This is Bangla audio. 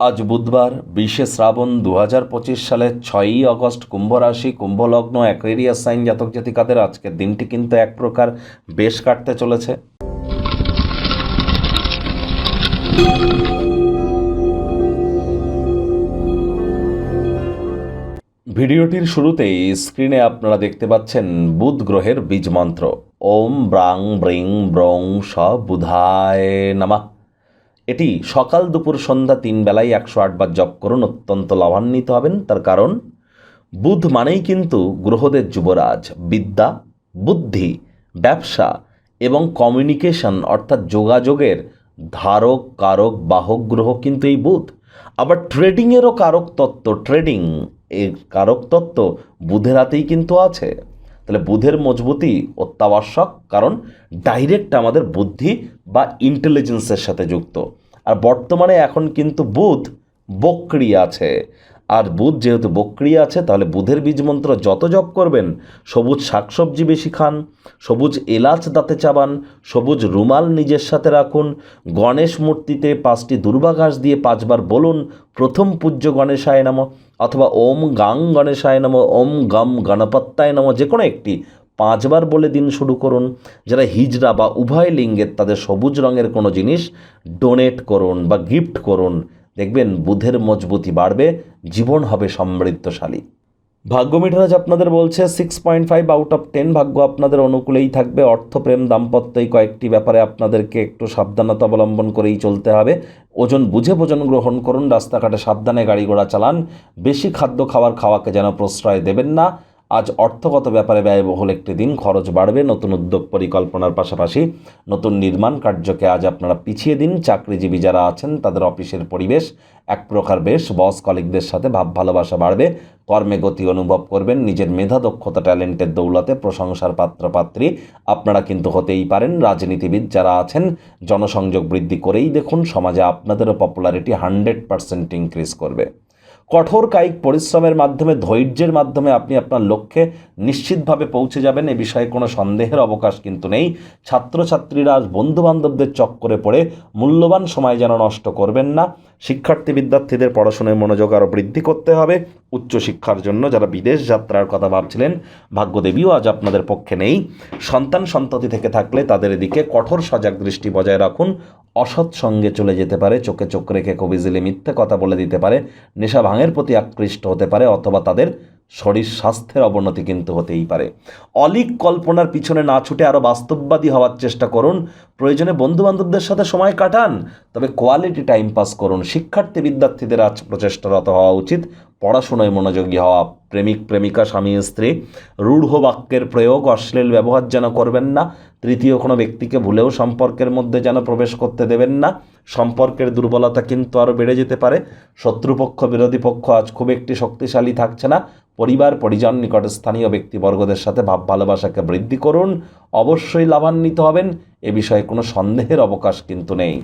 আজ বুধবার, বিশে শ্রাবণ দু হাজার পঁচিশ সালের ছয়ই আগস্ট কুম্ভ রাশি কুম্ভ লগ্ন সাইন জাতক জাতিকাদের আজকের দিনটি কিন্তু এক প্রকার বেশ কাটতে চলেছে। ভিডিওটির শুরুতেই স্ক্রিনে আপনারা দেখতে পাচ্ছেন বুধ গ্রহের বীজ মন্ত্র। ওম ব্রাং ব্রিং ব্রং স বুধায় নামা। এটি সকাল দুপুর সন্ধ্যা তিন বেলায় একশো আটবার জপ করুন, অত্যন্ত লাভান্বিত হবেন। তার কারণ, বুধ মানেই কিন্তু গ্রহদের যুবরাজ, বিদ্যা, বুদ্ধি, ব্যবসা এবং কমিউনিকেশন, অর্থাৎ যোগাযোগের ধারক, কারক, বাহক গ্রহ কিন্তু এই বুধ। আবার ট্রেডিংয়েরও কারক তত্ত্ব, ট্রেডিং এর কারক তত্ত্ব বুধের হাতেই কিন্তু আছে। তাহলে বুধের মজবুতি অত্যাবশ্যক, কারণ ডাইরেক্ট আমাদের বুদ্ধি বা ইন্টেলিজেন্সের সাথে যুক্ত। আর বর্তমানে এখন কিন্তু বুধ বক্রি আছে। আর বুধ যেহেতু বক্রিয়া আছে, তাহলে বুধের বীজ মন্ত্র যত জপ করবেন, সবুজ শাকসবজি বেশি খান, সবুজ এলাচ দাঁতে চাবান, সবুজ রুমাল নিজের সাথে রাখুন, গণেশ মূর্তিতে পাঁচটি দুর্বা ঘাস দিয়ে পাঁচবার বলুন, প্রথম পূজ্য গণেশায় নম, অথবা ওম গাং গণেশায় নম, ওম গম গণপত্তায় নম, যে কোনো একটি পাঁচবার বলে দিন শুরু করুন। যারা হিজড়া বা উভয় লিঙ্গের, তাদের সবুজ রঙের কোনো জিনিস ডোনেট করুন বা গিফট করুন। দেখবেন বুধের মজবুতি বাড়বে জীবন হবে সমৃদ্ধশালী। ভাগ্য মিঠারাজ আপনাদের বলছে six point five out of ten ভাগ্য আপনাদের অনুকূলেই থাকবে। অর্থপ্রেম দাম্পত্য এই কয়েকটি ব্যাপারে আপনাদেরকে একটু সাবধানতা অবলম্বন করেই চলতে হবে। ওজন বুঝে ভোজন গ্রহণ করুন, রাস্তাঘাটে সাবধানে গাড়ি ঘোড়া চালান। বেশি খাদ্য খাওয়ার খাওয়াকে যেন প্রশ্রয় দেবেন না। আজ অর্থগত ব্যাপারে ব্যয়বহুল একটি দিন, খরচ বাড়বে, নতুন উদ্যোগ পরিকল্পনার পাশাপাশি নতুন নির্মাণ কার্যকে আজ আপনারা পিছিয়ে দিন। চাকরিজীবী যারা আছেন, তাদের অফিসের পরিবেশ এক প্রকার বেশ। বস কলিগদের সাথে ভাব ভালোবাসা বাড়বে। কর্মে গতি অনুভব করবেন। নিজের মেধা, দক্ষতা, ট্যালেন্টের দৌলতে প্রশংসার পাত্রপাত্রী আপনারা কিন্তু হতেই পারেন। রাজনীতিবিদ যারা আছেন, জনসংযোগ বৃদ্ধি করেই দেখুন, সমাজে আপনাদেরও পপুলারিটি হান্ড্রেড পার্সেন্ট ইনক্রিজ করবে। কঠোর কায়িক পরিশ্রমের মাধ্যমে, ধৈর্যের মাধ্যমে আপনি আপনার লক্ষ্যে নিশ্চিতভাবে পৌঁছে যাবেন, এ বিষয়ে কোনো সন্দেহের অবকাশ কিন্তু নেই। ছাত্রছাত্রীরা বন্ধুবান্ধবদের চক্করে পড়ে, মূল্যবান সময় যেন নষ্ট করবেন না। শিক্ষার্থী বিদ্যার্থীদের পড়াশোনায় মনোযোগ আরও বৃদ্ধি করতে হবে। উচ্চশিক্ষার জন্য যারা বিদেশ যাত্রার কথা ভাবছিলেন, ভাগ্যদেবীও আজ আপনাদের পক্ষে নেই। সন্তান সন্ততি থেকে থাকলে তাদের এদিকে কঠোর সজাগ দৃষ্টি বজায় রাখুন। অসৎ সঙ্গে চলে যেতে পারে, চোখে চোখ রেখে কবিজিলে মিথ্যে কথা বলে দিতে পারে, নেশা ভাঙের প্রতি আকৃষ্ট হতে পারে, অথবা তাদের শরীর স্বাস্থ্যের অবনতি কিন্তু হতেই পারে। অলিক কল্পনার পিছনে না ছুটে আরও বাস্তববাদী হওয়ার চেষ্টা করুন। প্রয়োজনে বন্ধুবান্ধবদের সাথে সময় কাটান। তবে কোয়ালিটি টাইম পাস করুন। শিক্ষার্থী বিদ্যার্থীদের আজ প্রচেষ্টারত হওয়া উচিত। পড়াশোনায় মনোযোগী হওয়া। প্রেমিক, প্রেমিকা, স্বামী, স্ত্রী, রূঢ় বাক্যের প্রয়োগ, অশ্লীল ব্যবহার যেন করবেন না। তৃতীয় কোনো ব্যক্তিকে ভুলেও সম্পর্কের মধ্যে যেন প্রবেশ করতে দেবেন না। সম্পর্কের দুর্বলতা কিন্তু আরও বেড়ে যেতে পারে। শত্রুপক্ষ, বিরোধী পক্ষ আজ খুব একটি শক্তিশালী থাকছে না। পরিবার, পরিজন নিকট স্থানীয় ব্যক্তিবর্গদের সাথে ভাব ভালোবাসাকে বৃদ্ধি করুন। অবশ্যই লাভান্বিত হবেন। এ বিষয়ে কোনো সন্দেহের অবকাশ কিন্তু নেই।